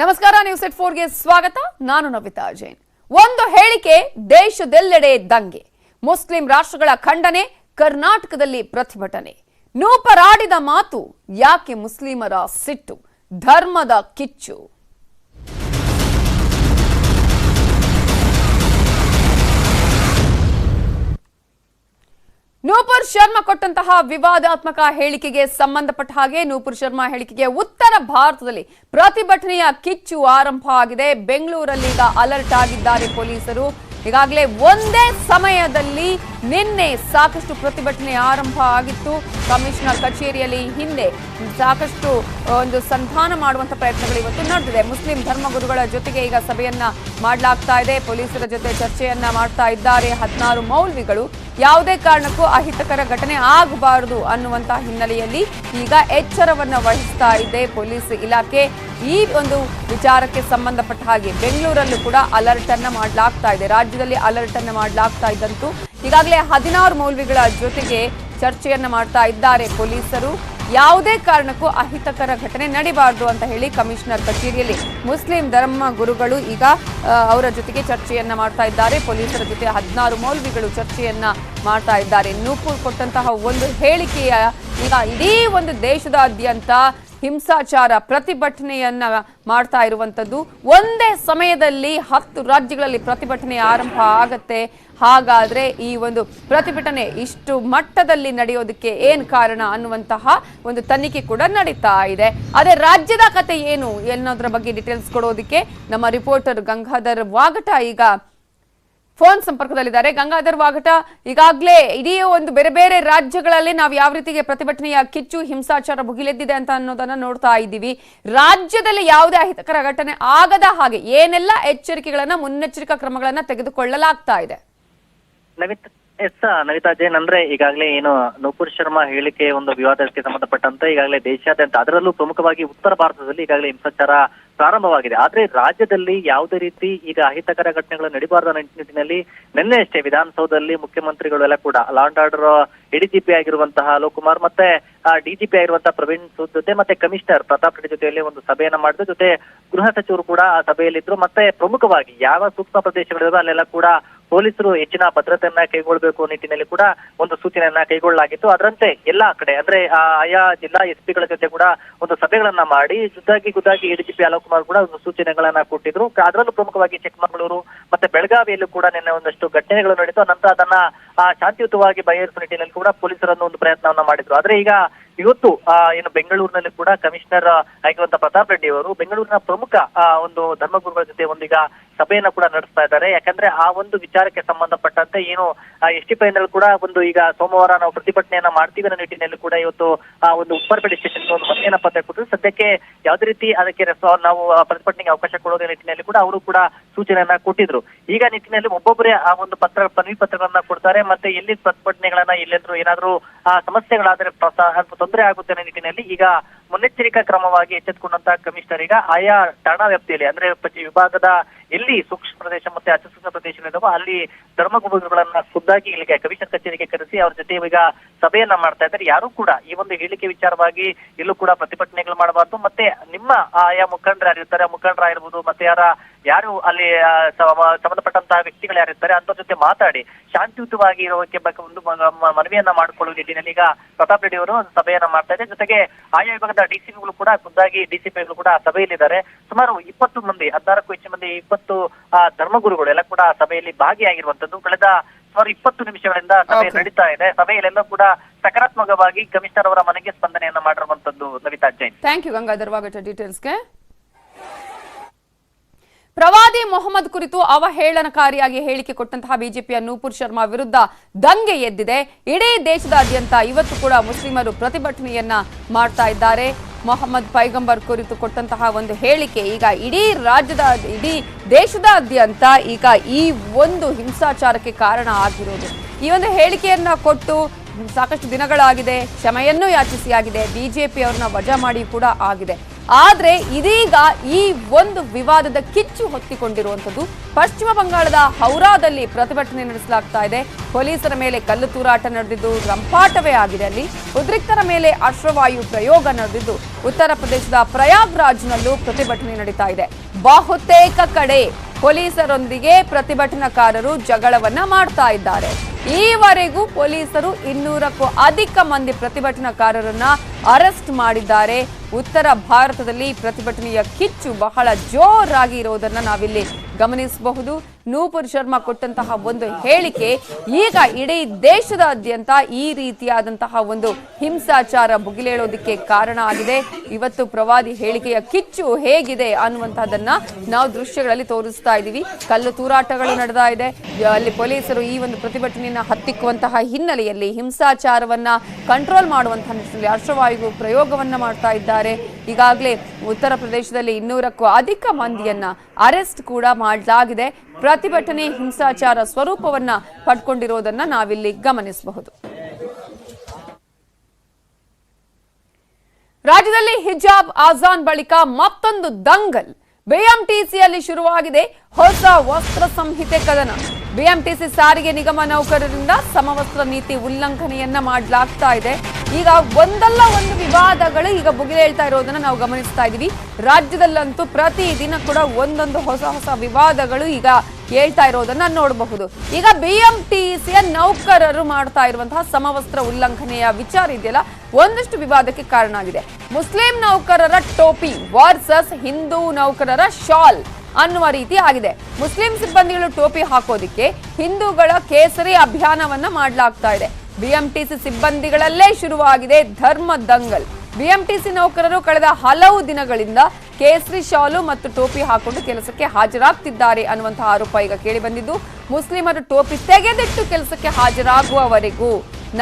ನಮಸ್ಕಾರ ನ್ಯೂಸ್ ಎಟ್ ಫೋರ್ಗೆ ಸ್ವಾಗತ. ನಾನು ನವಿತಾ ಜೈನ್. ಒಂದು ಹೇಳಿಕೆ ದೇಶದೆಲ್ಲೆಡೆ ದಂಗೆ. ಮುಸ್ಲಿಂ ರಾಷ್ಟ್ರಗಳ ಖಂಡನೆ, ಕರ್ನಾಟಕದಲ್ಲಿ ಪ್ರತಿಭಟನೆ. ನೂಪರಾಡಿದ ಮಾತು ಯಾಕೆ ಮುಸ್ಲಿಮರ ಸಿಟ್ಟು, ಧರ್ಮದ ಕಿಚ್ಚು? ನೂಪುರ್ ಶರ್ಮಾ ಕೊಟ್ಟಂತಹ ವಿವಾದಾತ್ಮಕ ಹೇಳಿಕೆಗೆ ಸಂಬಂಧಪಟ್ಟ ಹಾಗೆ ನೂಪುರ್ ಶರ್ಮಾ ಹೇಳಿಕೆಗೆ ಉತ್ತರ ಭಾರತದಲ್ಲಿ ಪ್ರತಿಭಟನೆಯ ಕಿಚ್ಚು ಆರಂಭ ಆಗಿದೆ. ಬೆಂಗಳೂರಲ್ಲಿ ಈಗ ಅಲರ್ಟ್ ಆಗಿದ್ದಾರೆ ಪೊಲೀಸರು. ಈಗಾಗಲೇ ಒಂದೇ ಸಮಯದಲ್ಲಿ ನಿನ್ನೆ ಸಾಕಷ್ಟು ಪ್ರತಿಭಟನೆ ಆರಂಭ ಆಗಿತ್ತು. ಕಮಿಷನರ್ ಕಚೇರಿಯಲ್ಲಿ ಹಿಂದೆ ಸಾಕಷ್ಟು ಒಂದು ಸಂಧಾನ ಮಾಡುವಂತ ಪ್ರಯತ್ನಗಳು ಇವತ್ತು ನಡೆದಿದೆ. ಮುಸ್ಲಿಂ ಧರ್ಮಗುರುಗಳ ಜೊತೆಗೆ ಈಗ ಸಭೆಯನ್ನ ಮಾಡಲಾಗ್ತಾ ಇದೆ. ಪೊಲೀಸರ ಜೊತೆ ಚರ್ಚೆಯನ್ನ ಮಾಡ್ತಾ ಇದ್ದಾರೆ. ಹದಿನಾರು ಮೌಲ್ವಿಗಳು. ಯಾವುದೇ ಕಾರಣಕ್ಕೂ ಅಹಿತಕರ ಘಟನೆ ಆಗಬಾರದು ಅನ್ನುವಂತಹ ಹಿನ್ನೆಲೆಯಲ್ಲಿ ಈಗ ಎಚ್ಚರವನ್ನು ವಹಿಸ್ತಾ ಇದೆ ಪೊಲೀಸ್ ಇಲಾಖೆ. ಈ ಒಂದು ವಿಚಾರಕ್ಕೆ ಸಂಬಂಧಪಟ್ಟ ಹಾಗೆ ಬೆಂಗಳೂರಲ್ಲೂ ಕೂಡ ಅಲರ್ಟ್ ಅನ್ನ ಮಾಡಲಾಗ್ತಾ ಇದೆ. ರಾಜ್ಯದಲ್ಲಿ ಅಲರ್ಟ್ ಅನ್ನು ಮಾಡಲಾಗ್ತಾ ಇದ್ದಂತು ಈಗಾಗಲೇ ಹದಿನಾರು ಮೌಲ್ವಿಗಳ ಜೊತೆಗೆ ಚರ್ಚೆಯನ್ನ ಮಾಡ್ತಾ ಇದ್ದಾರೆ ಪೊಲೀಸರು. ಯಾವುದೇ ಕಾರಣಕ್ಕೂ ಅಹಿತಕರ ಘಟನೆ ನಡೀಬಾರದು ಅಂತ ಹೇಳಿ ಕಮಿಷನರ್ ಕಚೇರಿಯಲ್ಲಿ ಮುಸ್ಲಿಂ ಧರ್ಮ ಗುರುಗಳು ಈಗ ಅವರ ಜೊತೆಗೆ ಚರ್ಚೆಯನ್ನ ಮಾಡ್ತಾ ಇದ್ದಾರೆ. ಪೊಲೀಸರ ಜೊತೆ ಹದಿನಾರು ಮೌಲ್ವಿಗಳು ಚರ್ಚೆಯನ್ನ ಮಾಡ್ತಾ ಇದ್ದಾರೆ. ನೂಪುರ್ ಕೊಟ್ಟಂತಹ ಒಂದು ಹೇಳಿಕೆಯ ಈಗ ಇಡೀ ಒಂದು ದೇಶದಾದ್ಯಂತ ಹಿಂಸಾಚಾರ ಪ್ರತಿಭಟನೆಯನ್ನ ಮಾಡ್ತಾ ಇರುವಂಥದ್ದು ಒಂದೇ ಸಮಯದಲ್ಲಿ ಹತ್ತು ರಾಜ್ಯಗಳಲ್ಲಿ ಪ್ರತಿಭಟನೆ ಆರಂಭ ಆಗತ್ತೆ. ಹಾಗಾದ್ರೆ ಈ ಒಂದು ಪ್ರತಿಭಟನೆ ಇಷ್ಟು ಮಟ್ಟದಲ್ಲಿ ನಡೆಯೋದಕ್ಕೆ ಏನ್ ಕಾರಣ ಅನ್ನುವಂತಹ ಒಂದು ತನಿಖೆ ಕೂಡ ನಡೀತಾ ಇದೆ. ಅದೇ ರಾಜ್ಯದ ಕತೆ ಏನು? ಎನ್ನೋದ್ರ ಬಗ್ಗೆ ಡೀಟೇಲ್ಸ್ ಕೊಡೋದಕ್ಕೆ ನಮ್ಮ ರಿಪೋರ್ಟರ್ ಗಂಗಾಧರ್ ವಾಗಟ ಈಗ ಫೋನ್ ಸಂಪರ್ಕದಲ್ಲಿದ್ದಾರೆ. ಗಂಗಾಧರ್ ವಾಘಟ ಈಗಾಗಲೇ ಇಡೀ ಒಂದು ಬೇರೆ ಬೇರೆ ರಾಜ್ಯಗಳಲ್ಲಿ ನಾವು ಯಾವ ರೀತಿಗೆ ಪ್ರತಿಭಟನೆಯ ಕಿಚ್ಚು, ಹಿಂಸಾಚಾರ ಭುಗಿಲೆದ್ದಿದೆ ಅಂತ ಅನ್ನೋದನ್ನ ನೋಡ್ತಾ ಇದ್ದೀವಿ. ರಾಜ್ಯದಲ್ಲಿ ಯಾವುದೇ ಅಹಿತಕರ ಘಟನೆ ಆಗದ ಹಾಗೆ ಏನೆಲ್ಲ ಎಚ್ಚರಿಕೆಗಳನ್ನ, ಮುನ್ನೆಚ್ಚರಿಕಾ ಕ್ರಮಗಳನ್ನ ತೆಗೆದುಕೊಳ್ಳಲಾಗ್ತಾ ಇದೆ? ಎಸ್ ನವಿತಾ ಜೈನ್, ಅಂದ್ರೆ ಈಗಾಗಲೇ ಏನು ನೂಪುರ್ ಶರ್ಮಾ ಹೇಳಿಕೆ ಒಂದು ವಿವಾದಕ್ಕೆ ಸಂಬಂಧಪಟ್ಟಂತೆ ಈಗಾಗಲೇ ದೇಶಾದ್ಯಂತ ಅದರಲ್ಲೂ ಪ್ರಮುಖವಾಗಿ ಉತ್ತರ ಭಾರತದಲ್ಲಿ ಈಗಾಗಲೇ ಹಿಂಸಾಚಾರ ಪ್ರಾರಂಭವಾಗಿದೆ. ಆದ್ರೆ ರಾಜ್ಯದಲ್ಲಿ ಯಾವುದೇ ರೀತಿ ಈಗ ಅಹಿತಕರ ಘಟನೆಗಳು ನಡಿಬಾರದ ನಿಟ್ಟಿನಲ್ಲಿ ನಿನ್ನೆ ಅಷ್ಟೇ ವಿಧಾನಸೌಧದಲ್ಲಿ ಮುಖ್ಯಮಂತ್ರಿಗಳು ಎಲ್ಲ ಕೂಡ ಲಾ ಅಂಡ್ ಆರ್ಡರ್ ಎಡಿಜಿಪಿ ಆಗಿರುವಂತಹ ಅಲೋಕುಮಾರ್ ಮತ್ತೆ ಡಿಜಿಪಿ ಆಗಿರುವಂತಹ ಪ್ರವೀಣ್ ಸೂದ್ ಜೊತೆ ಮತ್ತೆ ಕಮಿಷನರ್ ಪ್ರತಾಪ್ ರೆಡ್ಡಿ ಜೊತೆಯಲ್ಲಿ ಒಂದು ಸಭೆಯನ್ನ ಮಾಡಿದ್ರು. ಜೊತೆ ಗೃಹ ಸಚಿವರು ಕೂಡ ಆ ಸಭೆಯಲ್ಲಿದ್ರು. ಮತ್ತೆ ಪ್ರಮುಖವಾಗಿ ಯಾವ ಸೂಕ್ಷ್ಮ ಪ್ರದೇಶಗಳಿರೋ ಅಲ್ಲೆಲ್ಲ ಕೂಡ ಪೊಲೀಸರು ಹೆಚ್ಚಿನ ಭದ್ರತೆಯನ್ನ ಕೈಗೊಳ್ಳಬೇಕು ನಿಟ್ಟಿನಲ್ಲಿ ಕೂಡ ಒಂದು ಸೂಚನೆಯನ್ನ ಕೈಗೊಳ್ಳಲಾಗಿತ್ತು. ಅದರಂತೆ ಎಲ್ಲಾ ಕಡೆ, ಅಂದ್ರೆ ಆಯಾ ಜಿಲ್ಲಾ ಎಸ್ ಪಿಗಳ ಜೊತೆ ಕೂಡ ಒಂದು ಸಭೆಗಳನ್ನ ಮಾಡಿ, ಜುದ್ದಾಗಿ ಗುದ್ದಾಗಿ ಎಡಿಜಿಪಿ ಅಲೋಕ್ ಕುಮಾರ್ ಕೂಡ ಒಂದು ಸೂಚನೆಗಳನ್ನ ಕೊಟ್ಟಿದ್ರು. ಅದರಲ್ಲೂ ಪ್ರಮುಖವಾಗಿ ಚಿಕ್ಕಮಗಳೂರು ಮತ್ತೆ ಬೆಳಗಾವಿಯಲ್ಲೂ ಕೂಡ ನಿನ್ನೆ ಒಂದಷ್ಟು ಘಟನೆಗಳು ನಡೀತು ನಂತರ ಅದನ್ನ ಶಾಂತಿಯುತವಾಗಿ ಬಗೆಹರಿಸುವ ನಿಟ್ಟಿನಲ್ಲಿ ಕೂಡ ಪೊಲೀಸರನ್ನು ಒಂದು ಪ್ರಯತ್ನವನ್ನ ಮಾಡಿದ್ರು. ಆದ್ರೆ ಈಗ ಇವತ್ತು ಏನು ಬೆಂಗಳೂರಿನಲ್ಲಿ ಕೂಡ ಕಮಿಷನರ್ ಆಗಿರುವಂತ ಪ್ರತಾಪ್ ರೆಡ್ಡಿ ಅವರು ಬೆಂಗಳೂರಿನ ಪ್ರಮುಖ ಒಂದು ಧರ್ಮಗುರುಗಳ ಜೊತೆ ಒಂದೀಗ ಸಭೆಯನ್ನ ಕೂಡ ನಡೆಸ್ತಾ ಇದ್ದಾರೆ. ಯಾಕಂದ್ರೆ ಆ ಒಂದು ವಿಚಾರಕ್ಕೆ ಸಂಬಂಧಪಟ್ಟಂತೆ ಏನು ಎಸ್ ಟಿ ನಲ್ಲಿ ಕೂಡ ಒಂದು ಈಗ ಸೋಮವಾರ ನಾವು ಪ್ರತಿಭಟನೆಯನ್ನ ಮಾಡ್ತೀವಿ ಅನ್ನೋ ನಿಟ್ಟಿನಲ್ಲಿ ಕೂಡ ಇವತ್ತು, ಆ, ಒಂದು ಉಪ್ಪರಪೇಟೆ ಸ್ಟೇಷನ್ ಒಂದು ಮನೆಯನ್ನ ಪತ್ತೆ ಕೊಟ್ಟು ಸದ್ಯಕ್ಕೆ ಯಾವುದೇ ರೀತಿ ಅದಕ್ಕೆ ನಾವು ಪ್ರತಿಭಟನೆಗೆ ಅವಕಾಶ ಕೊಡೋದ್ರ ನಿಟ್ಟಿನಲ್ಲಿ ಕೂಡ ಅವರು ಕೂಡ ಸೂಚನೆಯನ್ನ ಕೊಟ್ಟಿದ್ರು. ಈಗ ನಿಟ್ಟಿನಲ್ಲಿ ಒಬ್ಬೊಬ್ಬರೇ ಆ ಒಂದು ಪತ್ರ ಪದವಿ ಪತ್ರಗಳನ್ನ ಕೊಡ್ತಾರೆ ಮತ್ತೆ ಎಲ್ಲಿ ಪ್ರತಿಭಟನೆಗಳನ್ನ ಎಲ್ಲೆಂದ್ರೂ ಏನಾದ್ರೂ ಸಮಸ್ಯೆಗಳಾದ್ರೆ ತೊಂದರೆ ಆಗುತ್ತೆ ಅನ್ನೋ ನಿಟ್ಟಿನಲ್ಲಿ ಈಗ ಮುನ್ನೆಚ್ಚರಿಕಾ ಕ್ರಮವಾಗಿ ಎಚ್ಚೆತ್ತುಕೊಂಡಂತ ಕಮಿಷನರ್ ಈಗ ಆಯಾ ಠಾಣಾ ವ್ಯಾಪ್ತಿಯಲ್ಲಿ, ಅಂದ್ರೆ ವಿಭಾಗದ ಎಲ್ಲಿ ಸೂಕ್ಷ್ಮ ಪ್ರದೇಶ ಮತ್ತೆ ಅತಿ ಸೂಕ್ಷ್ಮ ಪ್ರದೇಶಗಳಿದಾವೋ ಅಲ್ಲಿ ಧರ್ಮಗುರುಗಳನ್ನ ಖುದ್ದಾಗಿ ಇಲ್ಲಿಗೆ ಕಮಿಷನ್ ಕಚೇರಿಗೆ ಕರೆಸಿ ಅವ್ರ ಜೊತೆ ಈಗ ಸಭೆಯನ್ನ ಮಾಡ್ತಾ ಇದ್ದಾರೆ. ಯಾರು ಕೂಡ ಈ ಒಂದು ಹೇಳಿಕೆ ವಿಚಾರವಾಗಿ ಎಲ್ಲೂ ಕೂಡ ಪ್ರತಿಭಟನೆಗಳು ಮಾಡಬಾರ್ದು. ಮತ್ತೆ ನಿಮ್ಮ ಆಯಾ ಮುಖಂಡರು ಯಾರಿರ್ತಾರೆ ಆ ಮುಖಂಡರಾಗಿರ್ಬೋದು ಮತ್ತೆ ಯಾರ ಯಾರು ಅಲ್ಲಿ ಸಂಬಂಧಪಟ್ಟಂತಹ ವ್ಯಕ್ತಿಗಳು ಯಾರಿರ್ತಾರೆ ಅಂತ ಜೊತೆ ಮಾತಾಡಿ ಶಾಂತಿಯುತವಾಗಿ ಇರೋಕೆ ಬಗ್ಗೆ ಒಂದು ಮನವಿಯನ್ನ ಮಾಡಿಕೊಳ್ಳುವ ನಿಟ್ಟಿನಲ್ಲಿ ಈಗ ಪ್ರತಾಪ್ ರೆಡ್ಡಿ ಅವರು ಒಂದು ಸಭೆಯನ್ನ ಮಾಡ್ತಾ ಇದೆ ಜೊತೆಗೆ ಆಯಾ ವಿಭಾಗದ ಡಿಸಿಪಿಗಳು ಕೂಡ ಖುದ್ದಾಗಿ ಡಿಸಿಪಿಗಳು ಕೂಡ ಸಭೆಯಲ್ಲಿದ್ದಾರೆ. ಸುಮಾರು ಇಪ್ಪತ್ತು ಮಂದಿ ಹದಿನಾರಕ್ಕೂ ಹೆಚ್ಚು ಮಂದಿ ಇಪ್ಪತ್ತು ಆ, ಧರ್ಮಗುರುಗಳು ಎಲ್ಲ ಕೂಡ ಸಭೆಯಲ್ಲಿ ಭಾಗಿಯಾಗಿರುವಂತದ್ದು ಕಳೆದ ಸುಮಾರು ಇಪ್ಪತ್ತು ನಿಮಿಷಗಳಿಂದ ಸಭೆ. ನಡೀತಾ ಇದೆ. ಸಭೆಯಲ್ಲೆಲ್ಲ ಕೂಡ ಸಕಾರಾತ್ಮಕವಾಗಿ ಕಮಿಷನರ್ ಅವರ ಮನೆಗೆ ಸ್ಪಂದನೆಯನ್ನ ಮಾಡಿರುವಂತದ್ದು ನವಿತಾ ಜೈನ್. ಥ್ಯಾಂಕ್ ಯು ಗಂಗಾಧರ್ ವಾಗಟ ಡೀಟೇಲ್ಸ್ಗೆ ಪ್ರವಾದಿ ಮೊಹಮ್ಮದ್ ಕುರಿತು ಅವಹೇಳನಕಾರಿಯಾಗಿ ಹೇಳಿಕೆ ಕೊಟ್ಟಂತಹ ಬಿಜೆಪಿಯ ನೂಪುರ್ ಶರ್ಮಾ ವಿರುದ್ಧ ದಂಗೆ ಎದ್ದಿದೆ. ಇಡೀ ದೇಶದಾದ್ಯಂತ ಇವತ್ತು ಕೂಡ ಮುಸ್ಲಿಮರು ಪ್ರತಿಭಟನೆಯನ್ನ ಮಾಡ್ತಾ ಇದ್ದಾರೆ. ಮೊಹಮ್ಮದ್ ಪೈಗಂಬರ್ ಕುರಿತು ಕೊಟ್ಟಂತಹ ಒಂದು ಹೇಳಿಕೆ ಈಗ ಇಡೀ ರಾಜ್ಯದ, ಇಡೀ ದೇಶದಾದ್ಯಂತ ಈಗ ಈ ಒಂದು ಹಿಂಸಾಚಾರಕ್ಕೆ ಕಾರಣ ಆಗಿರೋದು. ಈ ಒಂದು ಹೇಳಿಕೆಯನ್ನ ಕೊಟ್ಟು ಸಾಕಷ್ಟು ದಿನಗಳಾಗಿದೆ, ಕ್ಷಮೆಯನ್ನು ಯಾಚಿಸಿ ಬಿಜೆಪಿ ಅವ್ರನ್ನ ವಜಾ ಮಾಡಿ ಕೂಡ ಆಗಿದೆ. ಆದ್ರೆ ಇದೀಗ ಈ ಒಂದು ವಿವಾದದ ಕಿಚ್ಚು ಹೊತ್ತಿಕೊಂಡಿರುವಂತದ್ದು ಪಶ್ಚಿಮ ಬಂಗಾಳದ ಹೌರಾದಲ್ಲಿ ಪ್ರತಿಭಟನೆ ನಡೆಸಲಾಗ್ತಾ ಇದೆ. ಪೊಲೀಸರ ಮೇಲೆ ಕಲ್ಲು ತೂರಾಟ ನಡೆದಿದ್ದು, ರಂಪಾಟವೇ ಆಗಿದೆ ಅಲ್ಲಿ. ಉದ್ರಿಕ್ತರ ಮೇಲೆ ಅಶ್ವವಾಯು ಪ್ರಯೋಗ ನಡೆದಿದ್ದು, ಉತ್ತರ ಪ್ರದೇಶದ ಪ್ರಯಾಗ್ರಾಜ್ನಲ್ಲೂ ಪ್ರತಿಭಟನೆ ನಡೀತಾ ಇದೆ. ಬಹುತೇಕ ಕಡೆ ಪೊಲೀಸರೊಂದಿಗೆ ಪ್ರತಿಭಟನಾಕಾರರು ಜಗಳವನ್ನ ಮಾಡ್ತಾ ಇದ್ದಾರೆ. ಈವರೆಗೂ ಪೊಲೀಸರು ಇನ್ನೂರಕ್ಕೂ ಅಧಿಕ ಮಂದಿ ಪ್ರತಿಭಟನಾಕಾರರನ್ನ ಅರೆಸ್ಟ್ ಮಾಡಿದ್ದಾರೆ. ಉತ್ತರ ಭಾರತದಲ್ಲಿ ಪ್ರತಿಭಟನೆಯ ಕಿಚ್ಚು ಬಹಳ ಜೋರಾಗಿ ಇರುವುದನ್ನು ನಾವಿಲ್ಲಿ ಗಮನಿಸಬಹುದು. ನೂಪುರ್ ಶರ್ಮಾ ಕೊಟ್ಟಂತಹ ಒಂದು ಹೇಳಿಕೆ ಈಗ ಇಡೀ ದೇಶದಾದ್ಯಂತ ಈ ರೀತಿಯಾದಂತಹ ಒಂದು ಹಿಂಸಾಚಾರ ಭುಗಿಲೇಳೋದಕ್ಕೆ ಕಾರಣ ಆಗಿದೆ. ಇವತ್ತು ಪ್ರವಾದಿ ಹೇಳಿಕೆಯ ಕಿಚ್ಚು ಹೇಗಿದೆ ಅನ್ನುವಂತಹದನ್ನ ನಾವು ದೃಶ್ಯಗಳಲ್ಲಿ ತೋರಿಸ್ತಾ ಇದ್ದೀವಿ. ಕಲ್ಲು ತೂರಾಟಗಳು ನಡೆದಾ ಇದೆ. ಅಲ್ಲಿ ಪೊಲೀಸರು ಈ ಒಂದು ಪ್ರತಿಭಟನೆಯನ್ನ ಹತ್ತಿಕ್ಕುವಂತಹ ಹಿನ್ನೆಲೆಯಲ್ಲಿ ಹಿಂಸಾಚಾರವನ್ನ ಕಂಟ್ರೋಲ್ ಮಾಡುವಂತಹ ನಿಟ್ಟಿನಲ್ಲಿ ಅಶ್ವವಾಯು ಪ್ರಯೋಗವನ್ನ ಮಾಡ್ತಾ ಇದ್ದಾರೆ. ಈಗಾಗಲೇ ಉತ್ತರ ಪ್ರದೇಶದಲ್ಲಿ ಇನ್ನೂರಕ್ಕೂ ಅಧಿಕ ಮಂದಿಯನ್ನ ಅರೆಸ್ಟ್ ಕೂಡ ಮಾಡಲಾಗಿದೆ. ಪ್ರತಿಭಟನೆ ಹಿಂಸಾಚಾರ ಸ್ವರೂಪವನ್ನ ಪಡ್ಕೊಂಡಿರೋದನ್ನ ನಾವಿಲ್ಲಿ ಗಮನಿಸಬಹುದು. ರಾಜ್ಯದಲ್ಲಿ ಹಿಜಾಬ್ ಆಜಾನ್ ಬಳಿಕ ಮತ್ತೊಂದು ದಂಗಲ್. ಬಿಎಂಟಿಸಿಯಲ್ಲಿ ಶುರುವಾಗಿದೆ. ಹೊಸ ವಸ್ತ್ರ ಸಂಹಿತೆ ಕದನ. ಬಿಎಂಟಿಸಿ ಸಾರಿಗೆ ನಿಗಮ ನೌಕರರಿಂದ ಸಮವಸ್ತ್ರ ನೀತಿ ಉಲ್ಲಂಘನೆಯನ್ನ ಮಾಡಲಾಗ್ತಾ ಇದೆ. ಈಗ ಒಂದಲ್ಲ ಒಂದು ವಿವಾದಗಳು ಈಗ ಬುಗಿಲೇಳ್ತಾ ಇರೋದನ್ನ ನಾವು ಗಮನಿಸ್ತಾ ಇದೀವಿ. ರಾಜ್ಯದಲ್ಲಂತೂ ಪ್ರತಿ ದಿನ ಕೂಡ ಒಂದೊಂದು ಹೊಸ ಹೊಸ ವಿವಾದಗಳು ಈಗ ಹೇಳ್ತಾ ಇರೋದನ್ನ ನೋಡಬಹುದು. ಈಗ ಬಿಎಂಟಿಸಿಯ ನೌಕರರು ಮಾಡ್ತಾ ಇರುವಂತಹ ಸಮವಸ್ತ್ರ ಉಲ್ಲಂಘನೆಯ ವಿಚಾರ ಇದೆಯಲ್ಲ, ಒಂದಷ್ಟು ವಿವಾದಕ್ಕೆ ಕಾರಣ ಆಗಿದೆ. ಮುಸ್ಲಿಂ ನೌಕರರ ಟೋಪಿ ವರ್ಸಸ್ ಹಿಂದೂ ನೌಕರರ ಶಾಲ್ ಅನ್ನುವ ರೀತಿ ಆಗಿದೆ. ಮುಸ್ಲಿಂ ಸಿಬ್ಬಂದಿಗಳು ಟೋಪಿ ಹಾಕೋದಿಕ್ಕೆ ಹಿಂದೂಗಳ ಕೇಸರಿ ಅಭಿಯಾನವನ್ನ ಮಾಡಲಾಗ್ತಾ ಇದೆ. ಬಿಎಂಟಿಸಿ ಸಿಬ್ಬಂದಿಗಳಲ್ಲೇ ಶುರುವಾಗಿದೆ ಧರ್ಮ ದಂಗಲ್. ಬಿಎಂಟಿಸಿ ನೌಕರರು ಕಳೆದ ಹಲವು ದಿನಗಳಿಂದ ಕೇಸರಿ ಶಾಲು ಮತ್ತು ಟೋಪಿ ಹಾಕೊಂಡು ಕೆಲಸಕ್ಕೆ ಹಾಜರಾಗ್ತಿದ್ದಾರೆ ಅನ್ನುವಂತಹ ಆರೋಪ ಈಗ ಕೇಳಿ ಬಂದಿದ್ದು, ಮುಸ್ಲಿಮರು ಟೋಪಿ ತೆಗೆದಿಟ್ಟು ಕೆಲಸಕ್ಕೆ ಹಾಜರಾಗುವವರೆಗೂ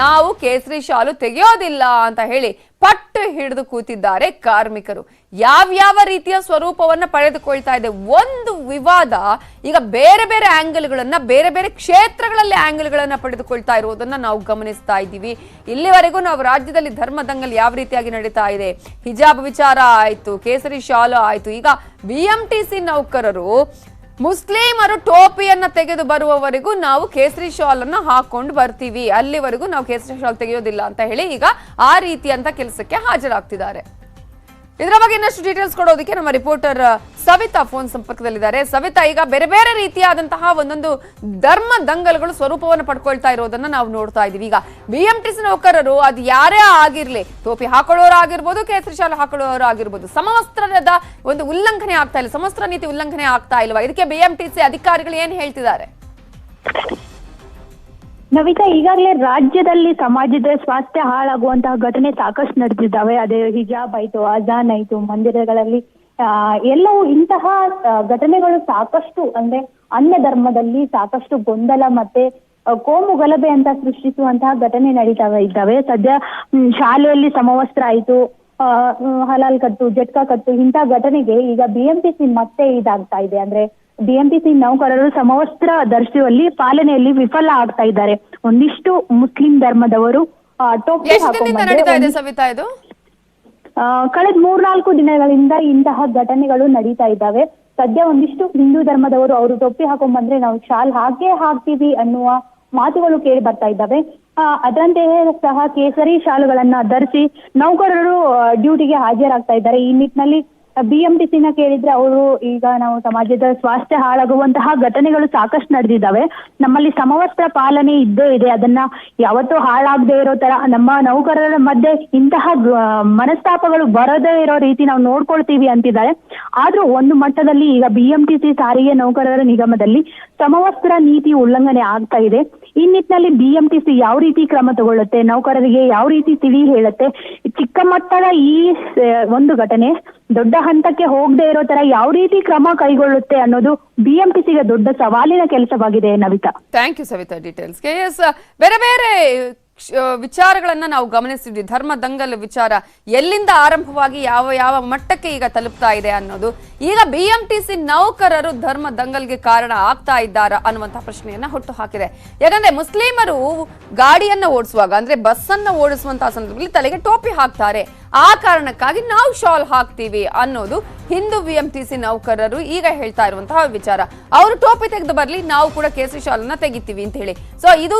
ನಾವು ಕೇಸರಿ ಶಾಲು ತೆಗೆಯೋದಿಲ್ಲ ಅಂತ ಹೇಳಿ ಪಟ್ಟು ಹಿಡಿದು ಕೂತಿದ್ದಾರೆ ಕಾರ್ಮಿಕರು. ಯಾವ್ಯಾವ ರೀತಿಯ ಸ್ವರೂಪವನ್ನ ಪಡೆದುಕೊಳ್ತಾ ಇದೆ? ಒಂದು ವಿವಾದ ಈಗ ಬೇರೆ ಬೇರೆ ಆಂಗಲ್ಗಳನ್ನ ಬೇರೆ ಬೇರೆ ಕ್ಷೇತ್ರಗಳಲ್ಲಿ ಆಂಗಲ್ಗಳನ್ನ ಪಡೆದುಕೊಳ್ತಾ ಇರುವುದನ್ನ ನಾವು ಗಮನಿಸ್ತಾ ಇದ್ದೀವಿ. ಇಲ್ಲಿವರೆಗೂ ನಾವು ರಾಜ್ಯದಲ್ಲಿ ಧರ್ಮ ದಂಗಲ್ ಯಾವ ರೀತಿಯಾಗಿ ನಡೀತಾ ಇದೆ? ಹಿಜಾಬ್ ವಿಚಾರ ಆಯ್ತು, ಕೇಸರಿ ಶಾಲು ಆಯ್ತು. ಈಗ ಬಿಎಂಟಿಸಿ ನೌಕರರು ಮುಸ್ಲಿಮರು ಟೋಪಿಯನ್ನ ತೆಗೆದು ಬರುವವರೆಗೂ ನಾವು ಕೇಸರಿ ಶಾಲ್ ಅನ್ನ ಹಾಕೊಂಡು ಬರ್ತೀವಿ. ಅಲ್ಲಿವರೆಗೂ ನಾವು ಕೇಸರಿ ಶಾಲ್ ತೆಗೆಯೋದಿಲ್ಲ ಅಂತ ಹೇಳಿ ಈಗ ಆ ರೀತಿಯಂತ ಕೆಲಸಕ್ಕೆ ಹಾಜರಾಗ್ತಿದ್ದಾರೆ. ಇದರ ಬಗ್ಗೆ ಇನ್ನಷ್ಟು ಡೀಟೇಲ್ಸ್ ಕೊಡೋದಕ್ಕೆ ನಮ್ಮ ರಿಪೋರ್ಟರ್ ಸವಿತಾ ಫೋನ್ ಸಂಪರ್ಕದಲ್ಲಿದ್ದಾರೆ. ಸವಿತಾ, ಈಗ ಬೇರೆ ಬೇರೆ ರೀತಿಯಾದಂತಹ ಒಂದೊಂದು ಧರ್ಮ ದಂಗಲ್ಗಳು ಸ್ವರೂಪವನ್ನು ಪಡ್ಕೊಳ್ತಾ ಇರೋದನ್ನ ನಾವು ನೋಡ್ತಾ ಇದೀವಿ ಈಗ ಬಿಎಂಟಿಸಿ ನೌಕರರು ಅದು ಯಾರೇ ಆಗಿರ್ಲಿ, ಟೋಪಿ ಹಾಕೊಳ್ಳೋರು ಆಗಿರ್ಬೋದು, ಕೇಸರಿ ಶಾಲೆ ಹಾಕೊಳ್ಳೋರು ಆಗಿರ್ಬೋದು ಸಮವಸ್ತ್ರದ ಒಂದು ಉಲ್ಲಂಘನೆ ಆಗ್ತಾ ಇಲ್ಲ, ಸಮವಸ್ತ್ರ ನೀತಿ ಉಲ್ಲಂಘನೆ ಆಗ್ತಾ ಇಲ್ವಾ? ಇದಕ್ಕೆ ಬಿಎಂಟಿಸಿ ಅಧಿಕಾರಿಗಳು ಏನ್ ಹೇಳ್ತಿದ್ದಾರೆ? ನವಿತಾ, ಈಗಾಗಲೇ ರಾಜ್ಯದಲ್ಲಿ ಸಮಾಜದ ಸ್ವಾಸ್ಥ್ಯ ಹಾಳಾಗುವಂತಹ ಘಟನೆ ಸಾಕಷ್ಟು ನಡೆದಿದ್ದಾವೆ. ಅದೇ ಹಿಜಾಬ್ ಆಯ್ತು, ಅಜಾನ್ ಆಯ್ತು, ಮಂದಿರಗಳಲ್ಲಿ ಎಲ್ಲವೂ ಇಂತಹ ಘಟನೆಗಳು ಸಾಕಷ್ಟು, ಅಂದ್ರೆ ಅನ್ಯ ಧರ್ಮದಲ್ಲಿ ಸಾಕಷ್ಟು ಗೊಂದಲ ಮತ್ತೆ ಕೋಮು ಗಲಭೆ ಅಂತ ಸೃಷ್ಟಿಸುವಂತಹ ಘಟನೆ ನಡೀತಾ ಇದ್ದಾವೆ. ಸದ್ಯ ಶಾಲೆಯಲ್ಲಿ ಸಮವಸ್ತ್ರ ಆಯ್ತು ಹಲಾಲ್ ಕಟ್ಟು, ಜಟ್ಕಾ ಕಟ್ಟು, ಇಂತಹ ಘಟನೆಗೆ ಈಗ ಬಿಎಂಟಿಸಿ ಮತ್ತೆ ಇದಾಗ್ತಾ ಇದೆ. ಅಂದ್ರೆ ಬಿಎಂಟಿಸಿ ನೌಕರರು ಸಮವಸ್ತ್ರ ಧರಿಸುವಲ್ಲಿ ಪಾಲನೆಯಲ್ಲಿ ವಿಫಲ ಆಗ್ತಾ ಇದ್ದಾರೆ. ಒಂದಿಷ್ಟು ಮುಸ್ಲಿಂ ಧರ್ಮದವರು ಆ, ಟೋಪಿ ಎಷ್ಟು ದಿನದಿಂದ ಹಾಕೊಂಡ್ಬಂದ್ರೆ ನಡೀತಾ ಇದೆ ಸವಿತಾ ಇದು? ಆ, ಕಳೆದ ಮೂರ್ನಾಲ್ಕು ದಿನಗಳಿಂದ ಇಂತಹ ಘಟನೆಗಳು ನಡೀತಾ ಇದ್ದಾವೆ. ಸದ್ಯ ಒಂದಿಷ್ಟು ಹಿಂದೂ ಧರ್ಮದವರು ಅವರು ಟೊಪ್ಪಿ ಹಾಕೊಂಡ್ ನಾವು ಶಾಲ್ ಹಾಕೇ ಹಾಕ್ತೀವಿ ಅನ್ನುವ ಮಾತುಗಳು ಕೇಳಿ ಬರ್ತಾ ಇದ್ದಾವೆ. ಆ, ಅದರಂತೆಯೇ ಸಹ ಕೇಸರಿ ಶಾಲುಗಳನ್ನ ಧರಿಸಿ ನೌಕರರು ಆ, ಡ್ಯೂಟಿಗೆ ಹಾಜರಾಗ್ತಾ ಇದ್ದಾರೆ. ಈ ನಿಟ್ಟಿನಲ್ಲಿ ಬಿಎಂಟಿಸಿನ ಕೇಳಿದ್ರೆ ಅವರು ಈಗ ನಾವು ಸಮಾಜದ ಸ್ವಾಸ್ಥ್ಯ ಹಾಳಾಗುವಂತಹ ಘಟನೆಗಳು ಸಾಕಷ್ಟು ನಡೆದಿದ್ದಾವೆ. ನಮ್ಮಲ್ಲಿ ಸಮವಸ್ತ್ರ ಪಾಲನೆ ಇದ್ದೇ ಇದೆ. ಅದನ್ನ ಯಾವತ್ತೂ ಹಾಳಾಗದೆ ಇರೋ ತರ, ನಮ್ಮ ನೌಕರರ ಮಧ್ಯೆ ಇಂತಹ ಮನಸ್ತಾಪಗಳು ಬರದೇ ಇರೋ ರೀತಿ ನಾವು ನೋಡ್ಕೊಳ್ತೀವಿ ಅಂತಿದ್ದಾರೆ. ಆದ್ರೂ ಒಂದು ಮಟ್ಟದಲ್ಲಿ ಈಗ ಬಿಎಂಟಿಸಿ ಸಾರಿಗೆ ನೌಕರರ ನಿಗಮದಲ್ಲಿ ಸಮವಸ್ತ್ರ ನೀತಿ ಉಲ್ಲಂಘನೆ ಆಗ್ತಾ ಇದೆ. ಈ ನಿಟ್ಟಿನಲ್ಲಿ ಬಿಎಂಟಿಸಿ ಯಾವ ರೀತಿ ಕ್ರಮ ತಗೊಳ್ಳುತ್ತೆ, ನೌಕರರಿಗೆ ಯಾವ ರೀತಿ ತಿಳಿ ಹೇಳುತ್ತೆ, ಚಿಕ್ಕ ಮಟ್ಟದ ಈ ಒಂದು ಘಟನೆ, ದೊಡ್ಡ ಹಂತಕ್ಕೆ ಹೋಗದೆ ಇರೋ ತರ ಯಾವ ರೀತಿ ಕ್ರಮ ಕೈಗೊಳ್ಳುತ್ತೆ ಅನ್ನೋದು ಬಿಎಂಟಿಸಿಗೆ ದೊಡ್ಡ ಸವಾಲಿನ ಕೆಲಸವಾಗಿದೆ ನವಿತಾ. ಥ್ಯಾಂಕ್ ಯು ಸವಿತಾ ಡೀಟೇಲ್ಸ್ಗೆ ಎಸ್ ಬೇರೆ ಬೇರೆ ವಿಚಾರಗಳನ್ನ ನಾವು ಗಮನಿಸಿದ್ವಿ. ಧರ್ಮ ದಂಗಲ್ ವಿಚಾರ ಎಲ್ಲಿಂದ ಆರಂಭವಾಗಿ ಯಾವ ಯಾವ ಮಟ್ಟಕ್ಕೆ ಈಗ ತಲುಪ್ತಾ ಇದೆ ಅನ್ನೋದು. ಈಗ ಬಿ ಎಂಟಿಸಿ ನೌಕರರು ಧರ್ಮ ದಂಗಲ್ಗೆ ಕಾರಣ ಆಗ್ತಾ ಇದ್ದಾರಾ ಅನ್ನುವಂತಹ ಪ್ರಶ್ನೆಯನ್ನ ಹುಟ್ಟು ಹಾಕಿದೆ ಯಾಕಂದ್ರೆ ಮುಸ್ಲಿಮರು ಗಾಡಿಯನ್ನ ಓಡಿಸುವಾಗ, ಅಂದ್ರೆ ಬಸ್ ಅನ್ನ ಓಡಿಸುವಂತಹ ಸಂದರ್ಭದಲ್ಲಿ ತಲೆಗೆ ಟೋಪಿ ಹಾಕ್ತಾರೆ. ಆ ಕಾರಣಕ್ಕಾಗಿ ನಾವು ಶಾಲ್ ಹಾಕ್ತೀವಿ ಅನ್ನೋದು ಹಿಂದೂ ಬಿಎಂಟಿಸಿ ನೌಕರರು ಈಗ ಹೇಳ್ತಾ ಇರುವಂತಹ ವಿಚಾರ. ಅವರು ಟೋಪಿ ತೆಗೆದು ಬರ್ಲಿ, ನಾವು ಕೂಡ ಕೇಸರಿ ಶಾಲ್ ಅನ್ನ ತೆಗಿತೀವಿ ಅಂತ ಹೇಳಿ. ಸೊ ಇದು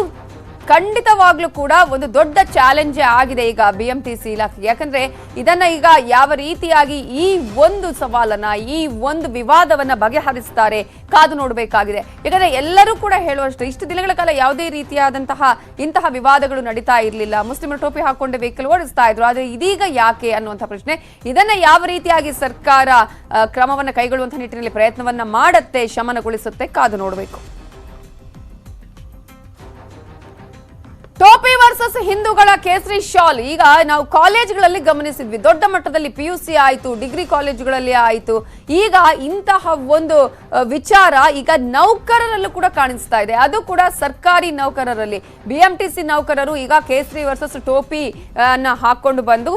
ಖಂಡಿತವಾಗ್ಲೂ ಕೂಡ ಒಂದು ದೊಡ್ಡ ಚಾಲೆಂಜೇ ಆಗಿದೆ ಈಗ ಬಿಎಂಟಿಸಿ ಇಲಾಖೆಗೆ. ಯಾಕಂದ್ರೆ ಇದನ್ನ ಈಗ ಯಾವ ರೀತಿಯಾಗಿ ಈ ಒಂದು ಸವಾಲನ್ನ, ಈ ಒಂದು ವಿವಾದವನ್ನ ಬಗೆಹರಿಸ್ತಾರೆ ಕಾದು ನೋಡಬೇಕಾಗಿದೆ. ಯಾಕಂದ್ರೆ ಎಲ್ಲರೂ ಕೂಡ ಹೇಳುವಷ್ಟು ಇಷ್ಟು ದಿನಗಳ ಕಾಲ ಯಾವುದೇ ರೀತಿಯಾದಂತಹ ಇಂತಹ ವಿವಾದಗಳು ನಡೀತಾ ಇರಲಿಲ್ಲ. ಮುಸ್ಲಿಮರ ಟೋಪಿ ಹಾಕೊಂಡೆ ವೆಹಿಕಲ್ ಓಡಿಸ್ತಾ ಇದ್ರು. ಆದ್ರೆ ಇದೀಗ ಯಾಕೆ ಅನ್ನುವಂಥ ಪ್ರಶ್ನೆ. ಇದನ್ನ ಯಾವ ರೀತಿಯಾಗಿ ಸರ್ಕಾರ ಕ್ರಮವನ್ನ ಕೈಗೊಳ್ಳುವಂತಹ ನಿಟ್ಟಿನಲ್ಲಿ ಪ್ರಯತ್ನವನ್ನ ಮಾಡುತ್ತೆ, ಶಮನಗೊಳಿಸುತ್ತೆ ಕಾದು ನೋಡಬೇಕು. ಟೋಪಿ ವರ್ಸಸ್ ಹಿಂದೂಗಳ ಕೇಸರಿ ಶಾಲ್. ಈಗ ನಾವು ಕಾಲೇಜ್ಗಳಲ್ಲಿ ಗಮನಿಸಿದ್ವಿ. ದೊಡ್ಡ ಮಟ್ಟದಲ್ಲಿ ಪಿ ಯು ಸಿ ಆಯಿತು, ಡಿಗ್ರಿ ಕಾಲೇಜುಗಳಲ್ಲಿ ಆಯಿತು. ಈಗ ಇಂತಹ ಒಂದು ವಿಚಾರ ಈಗ ನೌಕರರಲ್ಲೂ ಕೂಡ ಕಾಣಿಸ್ತಾ ಇದೆ. ಅದು ಕೂಡ ಸರ್ಕಾರಿ ನೌಕರರಲ್ಲಿ. ಬಿ ಎಂ ಟಿ ಸಿ ನೌಕರರು ಈಗ ಕೇಸರಿ ವರ್ಸಸ್ ಟೋಪಿ ಅನ್ನ ಹಾಕೊಂಡು ಬಂದು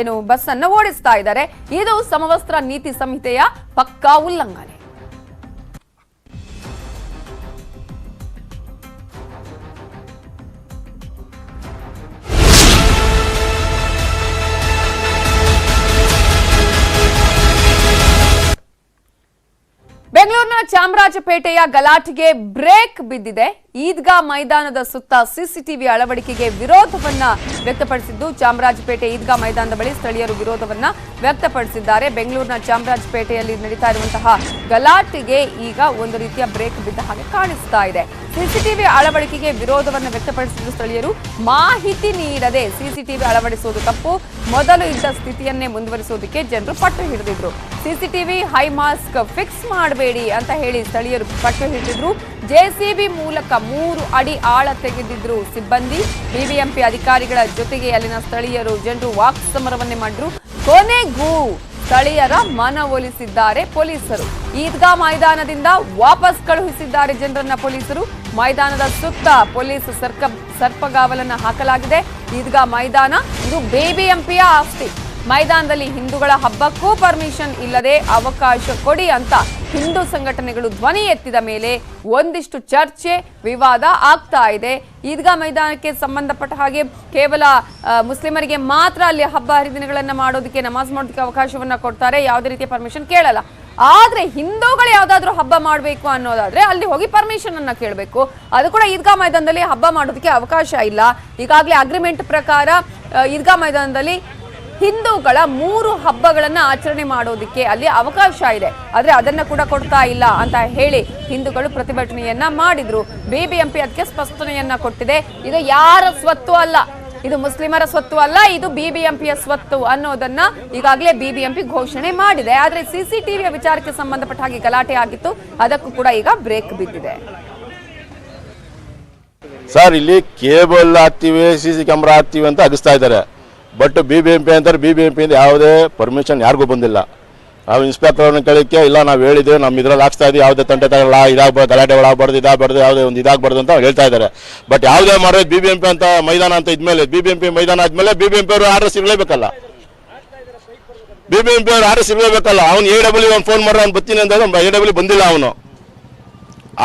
ಏನು ಬಸ್ ಅನ್ನ ಓಡಿಸ್ತಾ ಇದ್ದಾರೆ. ಇದು ಸಮವಸ್ತ್ರ ನೀತಿ ಸಂಹಿತೆಯ ಪಕ್ಕಾ ಉಲ್ಲಂಘನೆ. ಚಾಮರಾಜಪೇಟೆಯ ಗಲಾಟೆಗೆ ಬ್ರೇಕ್ ಬಿದ್ದಿದೆ. ಈದ್ಗಾ ಮೈದಾನದ ಸುತ್ತ ಸಿಸಿಟಿವಿ ಅಳವಡಿಕೆಗೆ ವಿರೋಧವನ್ನ ವ್ಯಕ್ತಪಡಿಸಿದ್ದು, ಚಾಮರಾಜಪೇಟೆ ಈದ್ಗಾ ಮೈದಾನದ ಬಳಿ ಸ್ಥಳೀಯರು ವಿರೋಧವನ್ನ ವ್ಯಕ್ತಪಡಿಸಿದ್ದಾರೆ. ಬೆಂಗಳೂರಿನ ಚಾಮರಾಜಪೇಟೆಯಲ್ಲಿ ನಡೀತಾ ಇರುವಂತಹ ಗಲಾಟೆಗೆ ಈಗ ಒಂದು ರೀತಿಯ ಬ್ರೇಕ್ ಬಿದ್ದ ಹಾಗೆ ಕಾಣಿಸ್ತಾ ಇದೆ. ಸಿಸಿಟಿವಿ ಅಳವಡಿಕೆಗೆ ವಿರೋಧವನ್ನು ವ್ಯಕ್ತಪಡಿಸಿದ ಸ್ಥಳೀಯರು, ಮಾಹಿತಿ ನೀಡದೆ ಸಿಸಿಟಿವಿ ಅಳವಡಿಸುವುದು ತಪ್ಪು. ಮೊದಲು ಇದ್ದ ಸ್ಥಿತಿಯನ್ನೇ ಮುಂದುವರಿಸುವುದಕ್ಕೆ ಜನರು ಪಟ್ಟು ಹಿಡಿದಿದ್ರು. ಸಿಸಿಟಿವಿ ಹೈ ಮಾಸ್ಕ್ ಫಿಕ್ಸ್ ಮಾಡಬೇಡಿ ಅಂತ ಹೇಳಿ ಸ್ಥಳೀಯರು ಪಟ್ಟು ಹಿಡಿದಿದ್ರು. ಜೆಸಿಬಿ ಮೂಲಕ ಮೂರು ಅಡಿ ಆಳ ತೆಗೆದಿದ್ರು ಸಿಬ್ಬಂದಿ. ಬಿಬಿಎಂಪಿ ಅಧಿಕಾರಿಗಳ ಜೊತೆಗೆ ಅಲ್ಲಿನ ಸ್ಥಳೀಯರು ಜನರು ವಾಕ್ ಸಮರವನ್ನೇ ಮಾಡಿದ್ರು. ಕೊನೆಗೂ ಸ್ಥಳೀಯರ ಮನವೊಲಿಸಿದ್ದಾರೆ ಪೊಲೀಸರು. ಈದ್ಗಾ ಮೈದಾನದಿಂದ ವಾಪಸ್ ಕಳುಹಿಸಿದ್ದಾರೆ ಜನರನ್ನ ಪೊಲೀಸರು. ಮೈದಾನದ ಸುತ್ತ ಪೊಲೀಸ್ ಸರ್ಕ ಸರ್ಪಗಾವಲನ್ನ ಹಾಕಲಾಗಿದೆ. ಈದ್ಗಾ ಮೈದಾನ, ಇದು ಬಿಬಿಎಂಪಿಯ ಆಸ್ತಿ. ಮೈದಾನದಲ್ಲಿ ಹಿಂದೂಗಳ ಹಬ್ಬಕ್ಕೂ ಪರ್ಮಿಷನ್ ಇಲ್ಲದೆ ಅವಕಾಶ ಕೊಡಿ ಅಂತ ಹಿಂದೂ ಸಂಘಟನೆಗಳು ಧ್ವನಿ ಎತ್ತಿದ ಮೇಲೆ ಒಂದಿಷ್ಟು ಚರ್ಚೆ, ವಿವಾದ ಆಗ್ತಾ ಇದೆ. ಈದ್ಗಾ ಮೈದಾನಕ್ಕೆ ಸಂಬಂಧಪಟ್ಟ ಹಾಗೆ ಕೇವಲ ಮುಸ್ಲಿಮರಿಗೆ ಮಾತ್ರ ಅಲ್ಲಿ ಹಬ್ಬ ಹರಿದಿನಗಳನ್ನು ಮಾಡೋದಕ್ಕೆ, ನಮಾಜ್ ಮಾಡೋದಕ್ಕೆ ಅವಕಾಶವನ್ನ ಕೊಡ್ತಾರೆ. ಯಾವುದೇ ರೀತಿಯ ಪರ್ಮಿಷನ್ ಕೇಳಲ್ಲ. ಆದರೆ ಹಿಂದೂಗಳು ಯಾವುದಾದ್ರೂ ಹಬ್ಬ ಮಾಡಬೇಕು ಅನ್ನೋದಾದ್ರೆ ಅಲ್ಲಿ ಹೋಗಿ ಪರ್ಮಿಷನ್ ಅನ್ನ ಕೇಳಬೇಕು. ಅದು ಕೂಡ ಈದ್ಗಾ ಮೈದಾನದಲ್ಲಿ ಹಬ್ಬ ಮಾಡೋದಕ್ಕೆ ಅವಕಾಶ ಇಲ್ಲ. ಈಗಾಗಲೇ ಅಗ್ರಿಮೆಂಟ್ ಪ್ರಕಾರ ಈದ್ಗಾ ಮೈದಾನದಲ್ಲಿ ಹಿಂದೂಗಳ ಮೂರು ಹಬ್ಬಗಳನ್ನ ಆಚರಣೆ ಮಾಡೋದಕ್ಕೆ ಅಲ್ಲಿ ಅವಕಾಶ ಇದೆ. ಆದ್ರೆ ಅದನ್ನ ಕೂಡ ಕೊಡ್ತಾ ಇಲ್ಲ ಅಂತ ಹೇಳಿ ಹಿಂದೂಗಳು ಪ್ರತಿಭಟನೆಯನ್ನ ಮಾಡಿದ್ರು. ಬಿಬಿಎಂಪಿ ಅದಕ್ಕೆ ಸ್ಪಷ್ಟನೆಯನ್ನ ಕೊಟ್ಟಿದೆ. ಇದು ಯಾರ ಸ್ವತ್ತು ಅಲ್ಲ? ಇದು ಮುಸ್ಲಿಮರ ಸ್ವತ್ತು ಅಲ್ಲ, ಇದು ಬಿಬಿಎಂಪಿಯ ಸ್ವತ್ತು ಅನ್ನೋದನ್ನ ಈಗಾಗಲೇ ಬಿಬಿಎಂಪಿ ಘೋಷಣೆ ಮಾಡಿದೆ. ಆದ್ರೆ ಸಿಸಿಟಿವಿಯ ವಿಚಾರಕ್ಕೆ ಸಂಬಂಧಪಟ್ಟ ಹಾಗೆ ಗಲಾಟೆ ಆಗಿತ್ತು. ಅದಕ್ಕೂ ಕೂಡ ಈಗ ಬ್ರೇಕ್ ಬಿದ್ದಿದೆ. ಸರ್, ಇಲ್ಲಿ ಕೇಬಲ್ ಹಾಕ್ತಿವಿ, ಸಿಸಿ ಕ್ಯಾಮ್ರಾ ಹಾಕ್ತಿವಿ ಅಂತ ಅಗಿಸ್ತಾ ಇದ್ದಾರೆ. But B B M P ಅಂತಾರೆ ಬಿ ಬಿ ಎಂ ಪಿಯಿಂದ ಯಾವುದೇ ಪರ್ಮಿಷನ್ ಯಾರಿಗೂ ಬಂದಿಲ್ಲ. ನಾವು ಇನ್ಸ್ಪೆಕ್ಟರ್ನ ಕೇಳಕ್ಕೆ, ಇಲ್ಲ, ನಾವು ಹೇಳಿದ್ರೆ ನಮ್ಮ ಇದ್ರಲ್ಲಿ ಹಾಕ್ಸ್ತಾ ಇದ್ದೀವಿ ಯಾವುದೇ ತಂಟೆ ತಗೊಳ್ಳ ಇದಾಗಬಾರ್ದು, ಗಲಾಟೆಗಳಾಗಬಾರ್ದು, ಇದಾಗಬಾರ್ದು, ಯಾವುದೇ ಒಂದು ಇದಾಗಬಾರ್ದು ಅಂತ ಹೇಳ್ತಾ ಇದ್ದಾರೆ. ಬಟ್ ಯಾವುದೇ ಮಾಡೋದು ಬಿ ಬಿ ಎಂ ಪಿ ಅಂತ ಮೈದಾನ ಅಂತ ಇದ್ಮೇಲೆ ಬಿ ಬಿ ಎಂ ಪಿ ಮೈದಾನ ಆದಮೇಲೆ ಬಿ ಬಿ ಎಂ ಪಿ ಅವರು ಆರ್ಡರ್ ಸಿಗಲೇಬೇಕಲ್ಲ ಬಿ ಬಿ ಎಂ ಪಿ ಅವರು ಆರ್ಡರ್ ಸಿಗಲೇಬೇಕಲ್ಲ ಅವ್ನು ಎ ಡಬ್ಲ್ಯೂ ಅವ್ನು ಫೋನ್ ಮಾಡ್ರೆ, ಅವ್ನು ಬರ್ತೀನಿ ಅಂದಾಗ ಎ ಡಬ್ಲ್ಯೂ ಬಂದಿಲ್ಲ ಅವನು.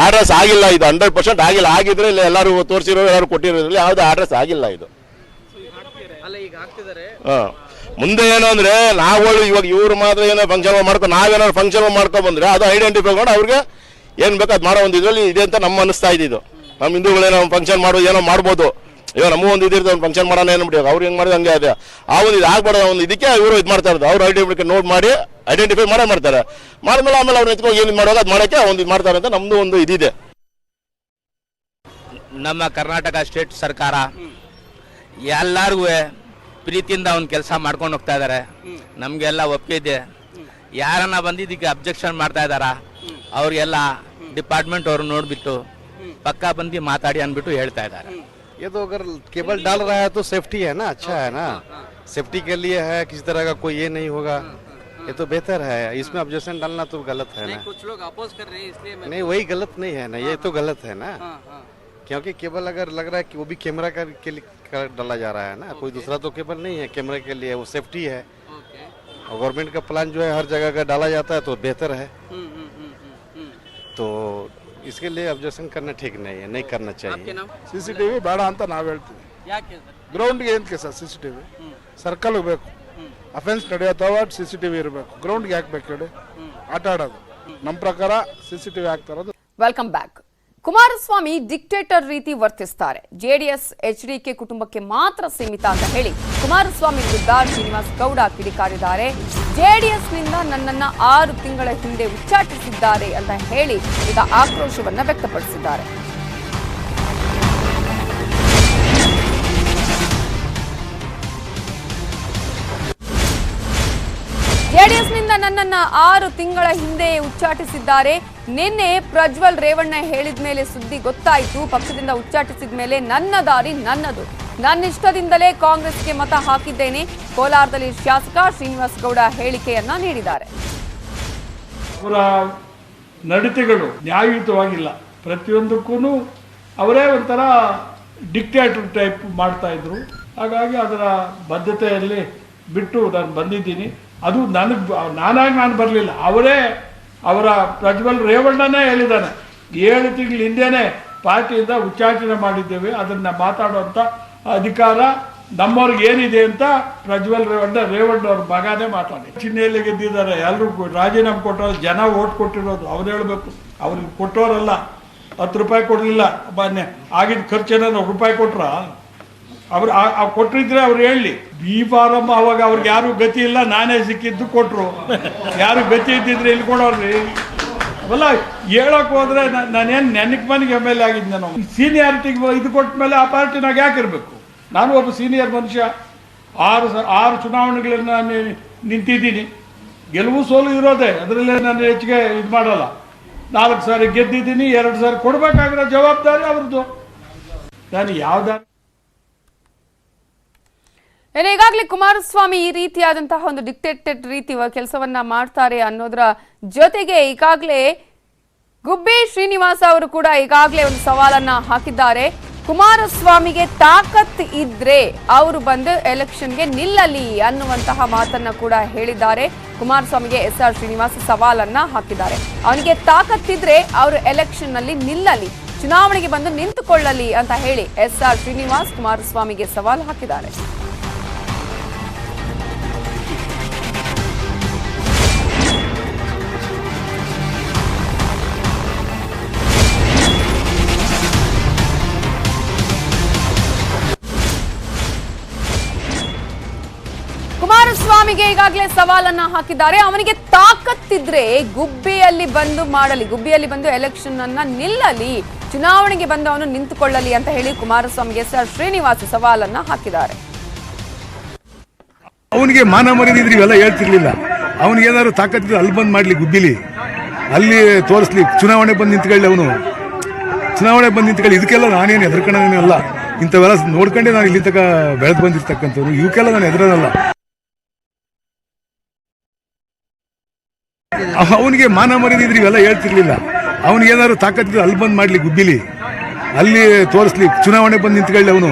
ಆಡ್ರೆಸ್ ಆಗಿಲ್ಲ ಇದು ಹಂಡ್ರೆಡ್ ಪರ್ಸೆಂಟ್ ಆಗಿಲ್ಲ. ಆಗಿದ್ರೆ ಇಲ್ಲಿ ಎಲ್ಲರೂ ತೋರಿಸಿರೋ, ಎಲ್ಲರೂ ಕೊಟ್ಟಿರೋದ್ರಲ್ಲಿ ಯಾವುದೇ ಆಡ್ರೆಸ್ ಆಗಿಲ್ಲ ಇದು. ಹಾ. ಮುಂದೆ ಏನು ಅಂದ್ರೆ ನಾವುಗಳು ಇವಾಗ ಇವ್ರು ಮಾತ್ರ ಏನೋ ಫಂಕ್ಷನ್ ಮಾಡ್ಕೊ ನಾವೇನಾದ್ರು ಫಂಕ್ಷನ್ ಮಾಡ್ಕೊ ಬಂದ್ರೆ ಅದು ಐಡೆಂಟಿಫೈ ಮಾಡಿ ಅವ್ರಿಗೆ ಏನ್ ಬೇಕು ಅದು ಮಾಡೋ ಒಂದು ಇದರಲ್ಲಿ ಇದೆ ಅಂತ ನಮ್ಮ ಅನಿಸ್ತಾ ಇದ್ದಿದ್ದು. ನಮ್ಮ ಹಿಂದೂಗಳೇನೋ ಫಂಕ್ಷನ್ ಮಾಡೋದು ಏನೋ ಮಾಡ್ಬೋದು. ಇವಾಗ ನಮ್ಮ ಒಂದು ಇದಿರ್ತದೆ ಒಂದು ಫಂಕ್ಷನ್ ಮಾಡೋಣ ಏನು ಬಿಡಿ ಅವ್ರು ಹೆಂಗ್ ಮಾಡಿದ ಹಂಗೆ ಅದೇ. ಆ ಒಂದು ಇದು ಆಗ್ಬಾರ್ದು ಒಂದು ಇದಕ್ಕೆ ಇವರು ಇದು ಮಾಡ್ತಾ ಇರೋದು. ಅವ್ರು ಐಡೆಂಟಿಫೈ ನೋಟ್ ಮಾಡಿ ಐಡೆಂಟಿಫೈ ಮಾಡೇ ಮಾಡ್ತಾರೆ. ಮಾಡಿದ್ಮೇಲೆ ಆಮೇಲೆ ಅವ್ರು ಎತ್ಕೊಂಡು ಏನು ಮಾಡೋದು ಅದು ಮಾಡೋಕ್ಕೆ ಒಂದು ಇದು ಮಾಡ್ತಾರೆ ಅಂತ ನಮ್ಮದು ಒಂದು ಇದಿದೆ. ನಮ್ಮ ಕರ್ನಾಟಕ ಸ್ಟೇಟ್ ಸರ್ಕಾರ ಎಲ್ಲರಿಗೂ ಪ್ರೀತಿಯಿಂದ ಒಂದು ಕೆಲಸ ಮಾಡ್ಕೊಂಡು ಹೋಗ್ತಾ ಇದ್ದಾರೆ ನಮಗೆಲ್ಲ ಒಪ್ಪಿಗೆ ಇದೆ ಯಾರನ್ನ ಬಂದಿದ್ದಕ್ಕೆ ಅಬ್ಜೆಕ್ಷನ್ ಮಾಡ್ತಾ ಇದ್ದಾರ ಅವ್ರಿಗೆಲ್ಲ ಡಿಪಾರ್ಟ್ಮೆಂಟ್ ಅವರು ನೋಡ್ಬಿಟ್ಟು ಪಕ್ಕ ಬಂದು ಮಾತಾಡಿ ಅಂದ್ಬಿಟ್ಟು ಹೇಳ್ತಾ ಇದ್ದಾರೆ ये तो अगर केबल डाल रहा है तो सेफ्टी है ना अच्छा है ना सेफ्टी के लिए है किसी तरह का कोई ये नहीं होगा ये तो बेहतर है इसमें ऑब्जेक्शन डालना तो गलत है ना कुछ लोग अपोज कर रहे हैं इसलिए मैं नहीं वही गलत नहीं है ना ये तो गलत है ना हाँ हाँ क्योंकि केबल अगर लग रहा है कि वो भी कैमरा का के लिए का डाला जा रहा है ना कोई दूसरा तो केबल नहीं है कैमरे के लिए वो सेफ्टी है और गवर्नमेंट का प्लान जो है हर जगह का डाला जाता है तो बेहतर है तो इसके लिए ऑब्जेक्शन करना ठीक नहीं है नहीं करना चाहिए ಸಿ ಸಿ ಟಿ ವಿ ಬೇಡ ಅಂತ ನಾವು ಹೇಳ್ತೀವಿ ಯಾಕೆ ಸರ್ ಗ್ರೌಂಡ್ಗೆ ಏನಕ್ಕೆ sir C C T V circle ಬೇಕು offence ನಡೆಯೋತವ C C T V ಇರಬೇಕು ಗ್ರೌಂಡ್ಗೆ ಯಾಕೆ ಬೇಕು ಹೇಳಿ ಆಟ ಆಡೋದು ನಮ್ಮ ಪ್ರಕಾರ ಸಿ ಸಿ ಟಿ ವಿ ಆಗ್ತಾ ಇರೋದು ವೆಲ್ಕಮ್ ಬ್ಯಾಕ್ ಕುಮಾರಸ್ವಾಮಿ ಡಿಕ್ಟೇಟರ್ ರೀತಿ ವರ್ತಿಸ್ತಾರೆ. ಜೆಡಿಎಸ್ ಎಚ್ಡಿಕೆ ಕುಟುಂಬಕ್ಕೆ ಮಾತ್ರ ಸೀಮಿತ ಅಂತ ಹೇಳಿ ಕುಮಾರಸ್ವಾಮಿ ವಿರುದ್ಧ ಶ್ರೀನಿವಾಸ್ ಗೌಡ ಕಿಡಿಕಾರಿದ್ದಾರೆ. ಜೆಡಿಎಸ್ನಿಂದ ನನ್ನನ್ನ ಆರು ತಿಂಗಳ ಹಿಂದೆ ಉಚ್ಚಾಟಿಸಿದ್ದಾರೆ ಅಂತ ಹೇಳಿ ಈಗ ಆಕ್ರೋಶವನ್ನು ವ್ಯಕ್ತಪಡಿಸಿದ್ದಾರೆ. ಜೆಡಿಎಸ್ನಿಂದ ನನ್ನನ್ನ ಆರು ತಿಂಗಳ ಹಿಂದೆ ಉಚ್ಚಾಟಿಸಿದ್ದಾರೆ. ನಿನ್ನೆ ಪ್ರಜ್ವಲ್ ರೇವಣ್ಣ ಹೇಳಿದ ಮೇಲೆ ಸುದ್ದಿ ಗೊತ್ತಾಯಿತು. ಪಕ್ಷದಿಂದ ಉಚ್ಚಾಟಿಸಿದ ಮೇಲೆ ನನ್ನ ದಾರಿ ನನ್ನದು. ನನ್ನ ಇಷ್ಟದಿಂದಲೇ ಕಾಂಗ್ರೆಸ್ಗೆ ಮತ ಹಾಕಿದ್ದೇನೆ. ಕೋಲಾರದಲ್ಲಿ ಶಾಸಕ ಶ್ರೀನಿವಾಸ್ ಗೌಡ ಹೇಳಿಕೆಯನ್ನ ನೀಡಿದ್ದಾರೆ. ಅವರ ನಡತೆಗಳು ನ್ಯಾಯಯುತವಾಗಿಲ್ಲ. ಪ್ರತಿಯೊಂದಕ್ಕೂ ಅವರೇ ಒಂಥರ ಡಿಕ್ಟೇಟರ್ ಟೈಪ್ ಮಾಡ್ತಾ ಇದ್ರು. ಹಾಗಾಗಿ ಅದರ ಬದ್ಧತೆಯಲ್ಲಿ ಬಿಟ್ಟು ನಾನು ಬಂದಿದ್ದೀನಿ. ಅದು ನನಗೆ ನಾನಾಗಿ ನಾನು ಬರಲಿಲ್ಲ. ಅವರೇ ಅವರ ಪ್ರಜ್ವಲ್ ರೇವಣ್ಣನೇ ಹೇಳಿದ್ದಾನೆ ಏಳು ತಿಂಗಳ ಹಿಂದೆನೇ ಪಾರ್ಟಿಯಿಂದ ಉಚ್ಚಾಟನೆ ಮಾಡಿದ್ದೇವೆ. ಅದನ್ನು ಮಾತಾಡುವಂಥ ಅಧಿಕಾರ ನಮ್ಮವ್ರಿಗೆ ಏನಿದೆ ಅಂತ ಪ್ರಜ್ವಲ್ ರೇವಣ್ಣ ರೇವಣ್ಣ ಅವ್ರ ಮಗನೇ ಮಾತಾಡಿ. ಚಿಹ್ನೆಯಲ್ಲಿ ಗೆದ್ದಿದ್ದಾರೆ. ಎಲ್ಲರೂ ರಾಜೀನಾಮೆ ಕೊಟ್ಟರು ಜನ ಓಟ್ ಕೊಟ್ಟಿರೋದು ಅವ್ರು ಹೇಳಬೇಕು. ಅವ್ರಿಗೆ ಕೊಟ್ಟೋರಲ್ಲ. ಹತ್ತು ರೂಪಾಯಿ ಕೊಡಲಿಲ್ಲ. ಮಾನ್ಯ ಆಗಿದ್ದ ಖರ್ಚೇನಾದ್ರು ರೂಪಾಯಿ ಕೊಟ್ರ? ಅವ್ರು ಕೊಟ್ಟಿದ್ರೆ ಅವ್ರು ಹೇಳಿ ಬಿ ಫಾರಮ್ ಅವಾಗ ಅವ್ರಿಗೆ ಯಾರು ಗತಿ ಇಲ್ಲ, ನಾನೇ ಸಿಕ್ಕಿದ್ದು ಕೊಟ್ಟರು ಯಾರು ಗತಿ ಇದ್ದಿದ್ರೆ ಇಲ್ಲಿ ಕೊಡೋರ್ರಿ ಅಲ್ಲ, ಹೇಳಕ್ ಹೋದ್ರೆ ನಾನೇನು ನೆನಕ್ ಮನೆಗೆ ಎಂ ಎಲ್ ಎ ಆಗಿದ್ದೆ ನಾನು ಸೀನಿಯಾರಿಟಿಗೆ ಇದು ಕೊಟ್ಟ ಮೇಲೆ ಆ ಪಾರ್ಟಿನಾಗ ಯಾಕೆ ಇರಬೇಕು? ನಾನು ಒಬ್ಬ ಸೀನಿಯರ್ ಮನುಷ್ಯ. ಆರು ಆರು ಚುನಾವಣೆಗಳನ್ನ ನಾನು ನಿಂತಿದ್ದೀನಿ. ಗೆಲುವು ಸೋಲು ಇರೋದೇ, ಅದರಲ್ಲೇ ನಾನು ಹೆಚ್ಚಿಗೆ ಇದು ಮಾಡಲ್ಲ. ನಾಲ್ಕು ಸಾರಿ ಗೆದ್ದಿದ್ದೀನಿ, ಎರಡು ಸಾರಿ ಕೊಡಬೇಕಾಗಿರೋ ಜವಾಬ್ದಾರಿ ಅವ್ರದ್ದು. ನಾನು ಯಾವ್ದಾರು ಏನು ಈಗಾಗಲೇ ಕುಮಾರಸ್ವಾಮಿ ಈ ರೀತಿಯಾದಂತಹ ಒಂದು ಡಿಕ್ಟೇಟೆಡ್ ರೀತಿ ಕೆಲಸವನ್ನ ಮಾಡ್ತಾರೆ ಅನ್ನೋದರ ಜೊತೆಗೆ ಈಗಾಗಲೇ ಗುಬ್ಬಿ ಶ್ರೀನಿವಾಸ ಅವರು ಕೂಡ ಈಗಾಗಲೇ ಒಂದು ಸವಾಲನ್ನ ಹಾಕಿದ್ದಾರೆ. ಕುಮಾರಸ್ವಾಮಿಗೆ ತಾಕತ್ ಇದ್ರೆ ಅವರು ಬಂದು ಎಲೆಕ್ಷನ್ಗೆ ನಿಲ್ಲಲಿ ಅನ್ನುವಂತಹ ಮಾತನ್ನ ಕೂಡ ಹೇಳಿದ್ದಾರೆ. ಕುಮಾರಸ್ವಾಮಿಗೆ ಎಸ್ ಆರ್ ಶ್ರೀನಿವಾಸ್ ಸವಾಲನ್ನ ಹಾಕಿದ್ದಾರೆ. ಅವನಿಗೆ ತಾಕತ್ತಿದ್ರೆ ಅವರು ಎಲೆಕ್ಷನ್ನಲ್ಲಿ ನಿಲ್ಲಲಿ, ಚುನಾವಣೆಗೆ ಬಂದು ನಿಂತುಕೊಳ್ಳಲಿ ಅಂತ ಹೇಳಿ ಎಸ್ ಆರ್ ಶ್ರೀನಿವಾಸ್ ಕುಮಾರಸ್ವಾಮಿಗೆ ಸವಾಲು ಹಾಕಿದ್ದಾರೆ. ಕುಮಾರಸ್ವಾಮಿಗೆ ಈಗಾಗಲೇ ಸವಾಲನ್ನ ಹಾಕಿದ್ದಾರೆ. ಅವನಿಗೆ ತಾಕತ್ತಿದ್ರೆ ಗುಬ್ಬಿಯಲ್ಲಿ ಬಂದು ಮಾಡಲಿ. ಗುಬ್ಬಿಯಲ್ಲಿ ಬಂದು ಎಲೆಕ್ಷನ್ ಅನ್ನ ನಿಲ್ಲಲಿ. ಚುನಾವಣೆಗೆ ಬಂದು ಅವನು ನಿಂತುಕೊಳ್ಳಲಿ ಅಂತ ಹೇಳಿ ಕುಮಾರಸ್ವಾಮಿಗೆ ಸರ್ ಶ್ರೀನಿವಾಸ್ ಸವಾಲನ್ನ ಹಾಕಿದ್ದಾರೆ. ಅವನಿಗೆ ಮಾನ ಮರ್ಯಾದೆ ಇದ್ರೆ ಇವೆಲ್ಲ ಹೇಳ್ತಿರ್ಲಿಲ್ಲ. ಅವನಿಗೆ ಏನಾದ್ರು ತಾಕತ್ತಿದ್ರೆ ಅಲ್ಲಿ ಬಂದ್ ಮಾಡ್ಲಿ ಗುಬ್ಬಿಲಿ. ಅಲ್ಲಿ ತೋರಿಸ್ಲಿ, ಚುನಾವಣೆ ಬಂದು ನಿಂತ್ಕೊಳ್ಳಿ ಅವನು. ಚುನಾವಣೆ ಬಂದು ನಿಂತ್ಕೊಳ್ಳಿ. ಇದಕ್ಕೆಲ್ಲ ನಾನೇನು ಅಲ್ಲ. ಇಂಥವೆಲ್ಲ ನೋಡ್ಕೊಂಡೆ ನಾನು ಇಲ್ಲಿ ತನಕ ಬೆಳೆದು ಬಂದಿರ್ತಕ್ಕಂಥವ್ರು ಇವಕ್ಕೆಲ್ಲ ನಾನು ಹೆದರೋನಲ್ಲ ಅವನಿಗೆ ಮಾನ ಮರ್ಯಾದೆ ಇದ್ರೆ ಇವೆಲ್ಲ ಹೇಳ್ತಿರ್ಲಿಲ್ಲ. ಅವನಿಗೆ ಏನಾದ್ರು ತಾಕತ್ತಿದ್ರೆ ಅಲ್ಲಿ ಬಂದ್ ಮಾಡ್ಲಿ ಗುಬ್ಬಿಲಿ. ಅಲ್ಲಿ ತೋರಿಸ್ಲಿ ಚುನಾವಣೆ ಬಂದು ನಿಂತ್ಕೊಳ್ಳಿ ಅವನು.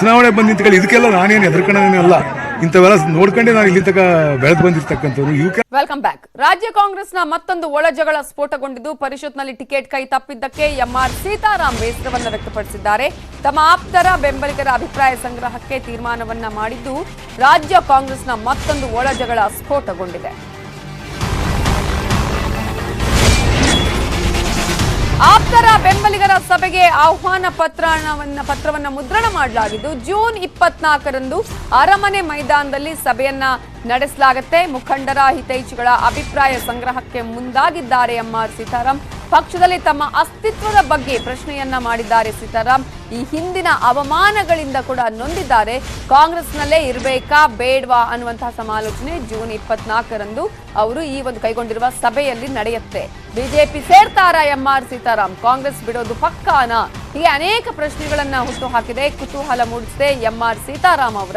ಚುನಾವಣೆ ಬಂದು ನಿಂತ್ಕೊಳ್ಳಿ. ಇದಕ್ಕೆಲ್ಲ ನಾನೇನು ಎದುರ್ಕೊಂಡೇನೆ ಅಲ್ಲ. ಇಂಥವೆಲ್ಲ ನೋಡ್ಕೊಂಡೆ ನಾನು ಇಲ್ಲಿ ತಕ ಬೆಳೆದು ಬಂದಿರ್ತಕ್ಕಂಥವ್ರು ಇವಕ್ಕೆ ವೆಲ್ಕಮ್ ಬ್ಯಾಕ್. ರಾಜ್ಯ ಕಾಂಗ್ರೆಸ್ನ ಮತ್ತೊಂದು ಒಳಜಗಳ ಸ್ಫೋಟಗೊಂಡಿದ್ದು ಪರಿಷತ್ನಲ್ಲಿ ಟಿಕೆಟ್ ಕೈ ತಪ್ಪಿದ್ದಕ್ಕೆ ಎಂಆರ್ ಸೀತಾರಾಮ್ ಬೇಸರವನ್ನ ವ್ಯಕ್ತಪಡಿಸಿದ್ದಾರೆ. ತಮ್ಮ ಆಪ್ತರ ಬೆಂಬಲಿಗರ ಅಭಿಪ್ರಾಯ ಸಂಗ್ರಹಕ್ಕೆ ತೀರ್ಮಾನವನ್ನ ಮಾಡಿದ್ದು ರಾಜ್ಯ ಕಾಂಗ್ರೆಸ್ನ ಮತ್ತೊಂದು ಒಳಜಗಳ ಸ್ಫೋಟಗೊಂಡಿದೆ. ಆಪ್ತರ ಬೆಂಬಲಿಗರ ಸಭೆಗೆ ಆಹ್ವಾನ ಪತ್ರವನ್ನ ಪತ್ರವನ್ನ ಮುದ್ರಣ ಮಾಡಲಾಗಿದ್ದು, ಜೂನ್ ಇಪ್ಪತ್ನಾಲ್ಕರಂದು ಅರಮನೆ ಮೈದಾನದಲ್ಲಿ ಸಭೆಯನ್ನ ನಡೆಸಲಾಗುತ್ತೆ. ಮುಖಂಡರ ಹಿತೈಷಿಗಳ ಅಭಿಪ್ರಾಯ ಸಂಗ್ರಹಕ್ಕೆ ಮುಂದಾಗಿದ್ದಾರೆ ಎಂಬ ಸೀತಾರಾಮ್. ಪಕ್ಷದಲ್ಲಿ ತಮ್ಮ ಅಸ್ತಿತ್ವದ ಬಗ್ಗೆ ಪ್ರಶ್ನೆಯನ್ನ ಮಾಡಿದ್ದಾರೆ ಸೀತಾರಾಮ್. ಈ ಹಿಂದಿನ ಅವಮಾನಗಳಿಂದ ಕೂಡ ನೊಂದಿದ್ದಾರೆ. ಕಾಂಗ್ರೆಸ್ನಲ್ಲೇ ಇರಬೇಕಾ ಬೇಡವಾ ಅನ್ನುವಂತಹ ಸಮಾಲೋಚನೆ ಜೂನ್ ಇಪ್ಪತ್ನಾಲ್ಕರಂದು ಅವರು ಈ ಒಂದು ಕೈಗೊಂಡಿರುವ ಸಭೆಯಲ್ಲಿ ನಡೆಯುತ್ತೆ. ಬಿಜೆಪಿ ಸೇರ್ತಾರಾ ಎಂಆರ್ ಸೀತಾರಾಮ್, ಕಾಂಗ್ರೆಸ್ ಬಿಡೋದು ಪಕ್ಕಾನಾ? ಹೀಗೆ ಅನೇಕ ಪ್ರಶ್ನೆಗಳನ್ನ ಹುಟ್ಟು ಹಾಕಿದೆ ಕುತೂಹಲ ಮೂಡಿಸಿದೆ ಎಂ ಆರ್ ಸೀತಾರಾಮ್ ಅವರ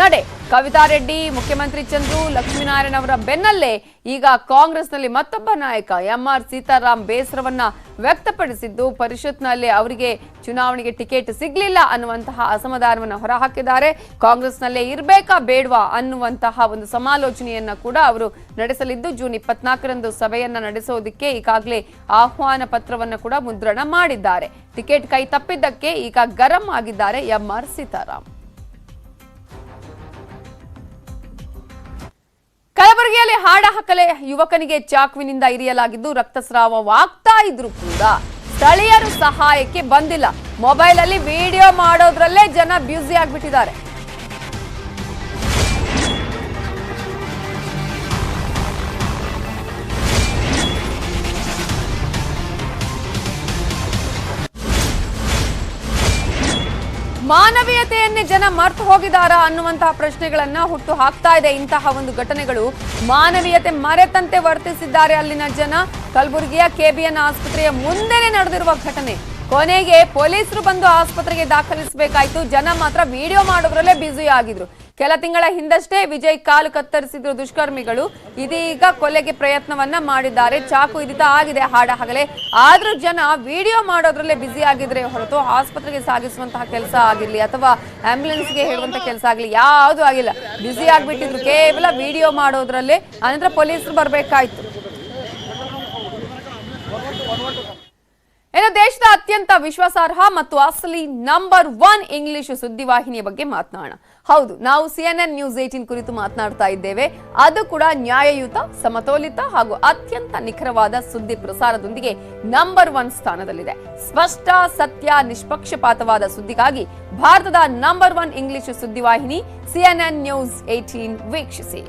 ನಡೆ. ಕವಿತಾ ರೆಡ್ಡಿ, ಮುಖ್ಯಮಂತ್ರಿ ಚಂದ್ರು, ಲಕ್ಷ್ಮೀನಾರಾಯಣ ಅವರ ಬೆನ್ನಲ್ಲೇ ಈಗ ಕಾಂಗ್ರೆಸ್ನಲ್ಲಿ ಮತ್ತೊಬ್ಬ ನಾಯಕ ಎಂ ಆರ್ ಸೀತಾರಾಮ್ ಬೇಸರವನ್ನ ವ್ಯಕ್ತಪಡಿಸಿದ್ದು, ಪರಿಷತ್ನಲ್ಲಿ ಅವರಿಗೆ ಚುನಾವಣೆಗೆ ಟಿಕೆಟ್ ಸಿಗಲಿಲ್ಲ ಅನ್ನುವಂತಹ ಅಸಮಾಧಾನವನ್ನು ಹೊರಹಾಕಿದ್ದಾರೆ. ಕಾಂಗ್ರೆಸ್ನಲ್ಲೇ ಇರಬೇಕಾ ಬೇಡವಾ ಅನ್ನುವಂತಹ ಒಂದು ಸಮಾಲೋಚನೆಯನ್ನ ಕೂಡ ಅವರು ನಡೆಸಲಿದ್ದು, ಜೂನ್ ಇಪ್ಪತ್ನಾಲ್ಕರಂದು ಸಭೆಯನ್ನ ನಡೆಸೋದಕ್ಕೆ ಈಗಾಗಲೇ ಆಹ್ವಾನ ಪತ್ರವನ್ನು ಕೂಡ ಮುದ್ರಣ ಮಾಡಿದ್ದಾರೆ. ಟಿಕೆಟ್ ಕೈ ತಪ್ಪಿದ್ದಕ್ಕೆ ಈಗ ಗರಂ ಆಗಿದ್ದಾರೆ ಎಂಆರ್ ಸೀತಾರಾಮ್. ಕಲಬುರಗಿಯಲ್ಲಿ ಹಾಡ ಹಾಕಲೇ ಯುವಕನಿಗೆ ಚಾಕುವಿನಿಂದ ಇರಿಯಲಾಗಿದ್ದು ರಕ್ತಸ್ರಾವವಾಗ್ತಾ ಇದ್ರು ಕೂಡ ಸ್ಥಳೀಯರು ಸಹಾಯಕ್ಕೆ ಬಂದಿಲ್ಲ. ಮೊಬೈಲ್ ಅಲ್ಲಿ ವಿಡಿಯೋ ಮಾಡೋದ್ರಲ್ಲೇ ಜನ ಬ್ಯೂಸಿ ಆಗ್ಬಿಟ್ಟಿದ್ದಾರೆ. ಮಾನವೀಯತೆಯನ್ನೇ ಜನ ಮರ್ತು ಹೋಗಿದಾರಾ ಅನ್ನುವಂತಹ ಪ್ರಶ್ನೆಗಳನ್ನ ಹುಟ್ಟು ಹಾಕ್ತಾ ಇದೆ. ಇಂತಹ ಒಂದು ಘಟನೆಗಳು ಮಾನವೀಯತೆ ಮರೆತಂತೆ ವರ್ತಿಸಿದ್ದಾರೆ. ಅಲ್ಲಿನ ಜನ ಕಲಬುರಗಿಯ ಕೆಬಿಎನ್ ಆಸ್ಪತ್ರೆಯ ಮುಂದೆನೆ ನಡೆದಿರುವ ಘಟನೆ. ಕೊನೆಗೆ ಪೊಲೀಸರು ಬಂದು ಆಸ್ಪತ್ರೆಗೆ ದಾಖಲಿಸಬೇಕಾಯ್ತು. ಜನ ಮಾತ್ರ ವಿಡಿಯೋ ಮಾಡೋದ್ರಲ್ಲೇ ಬ್ಯುಸಿ ಆಗಿದ್ರು. ಕೆಲ ತಿಂಗಳ ಹಿಂದಷ್ಟೇ ವಿಜಯ್ ಕಾಲು ಕತ್ತರಿಸಿದ್ರು ದುಷ್ಕರ್ಮಿಗಳು. ಇದೀಗ ಕೊಲೆಗೆ ಪ್ರಯತ್ನವನ್ನ ಮಾಡಿದ್ದಾರೆ. ಚಾಕು ಇದಿತ ಆಗಿದೆ, ಹಾಡ ಹಗಲೇ. ಆದ್ರೂ ಜನ ವಿಡಿಯೋ ಮಾಡೋದ್ರಲ್ಲೇ ಬ್ಯುಸಿ ಆಗಿದ್ರೆ ಹೊರತು ಆಸ್ಪತ್ರೆಗೆ ಸಾಗಿಸುವಂತಹ ಕೆಲಸ ಆಗಿರ್ಲಿ ಅಥವಾ ಆಂಬ್ಯುಲೆನ್ಸ್ಗೆ ಹೇಳುವಂತ ಕೆಲಸ ಆಗಲಿ, ಯಾವುದು ಆಗಿಲ್ಲ. ಬ್ಯುಸಿ ಆಗ್ಬಿಟ್ಟಿದ್ರು. ಕೇವಲ ವಿಡಿಯೋ ಮಾಡೋದ್ರಲ್ಲೇ. ಅನಂತರ ಪೊಲೀಸರು ಬರ್ಬೇಕಾಯ್ತು. ಇನ್ನು ದೇಶದ ಅತ್ಯಂತ ವಿಶ್ವಾಸಾರ್ಹ ಮತ್ತು ಅಸಲಿ ನಂಬರ್ ಒನ್ ಇಂಗ್ಲಿಷ್ ಸುದ್ದಿವಾಹಿನಿಯ ಬಗ್ಗೆ ಮಾತನಾಡೋಣ. ಹೌದು, ನಾವು ಸಿಎನ್ಎನ್ ನ್ಯೂಸ್ ಏಟೀನ್ ಕುರಿತು ಮಾತನಾಡ್ತಾ ಇದ್ದೇವೆ. ಅದು ಕೂಡ ನ್ಯಾಯಯುತ, ಸಮತೋಲಿತ ಹಾಗೂ ಅತ್ಯಂತ ನಿಖರವಾದ ಸುದ್ದಿ ಪ್ರಸಾರದೊಂದಿಗೆ ನಂಬರ್ ಒನ್ ಸ್ಥಾನದಲ್ಲಿದೆ. ಸ್ಪಷ್ಟ, ಸತ್ಯ, ನಿಷ್ಪಕ್ಷಪಾತವಾದ ಸುದ್ದಿಗಾಗಿ ಭಾರತದ ನಂಬರ್ ಒನ್ ಇಂಗ್ಲಿಷ್ ಸುದ್ದಿವಾಹಿನಿ ಸಿಎನ್ಎನ್ ನ್ಯೂಸ್ ಏಟೀನ್ ವೀಕ್ಷಿಸಿ.